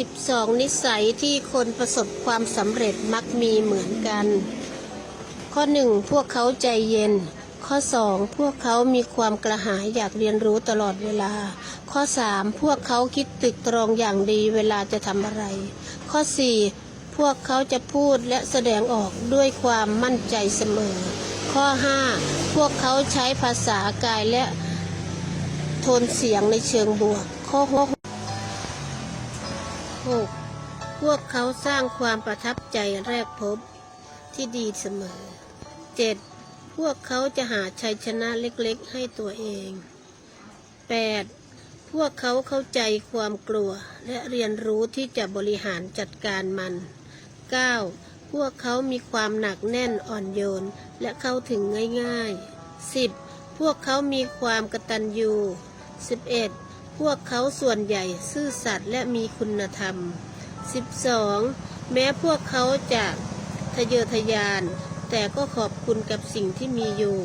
12 นิสัยที่คนประสบความสำเร็จมักมีเหมือนกัน ข้อ 1 พวกเขาใจเย็น ข้อ 2 พวกเขามีความกระหายอยากเรียนรู้ตลอดเวลา ข้อ 3 พวกเขาคิดตรึกตรองอย่างดีเวลาจะทำอะไร ข้อ 4 พวกเขาจะพูดและแสดงออกด้วยความมั่นใจเสมอ ข้อ 5 พวกเขาใช้ภาษากายและโทนเสียงในเชิงบวก ข้อ6 6. พวกเขาสร้างความประทับใจแรกพบที่ดีเสมอ 7. พวกเขาจะหาชัยชนะเล็กๆ ให้ตัวเอง 8. พวกเขาเข้าใจความกลัวและเรียนรู้ที่จะบริหารจัดการมัน 9. พวกเขามีความหนักแน่นอ่อนโยนและเข้าถึงง่ายๆ 10. พวกเขามีความกตัญญู 11. พวกเขาส่วนใหญ่ซื่อสัตย์และมีคุณธรรม 12. แม้พวกเขาจะทะเยอทะยาน แต่ก็ขอบคุณกับสิ่งที่มีอยู่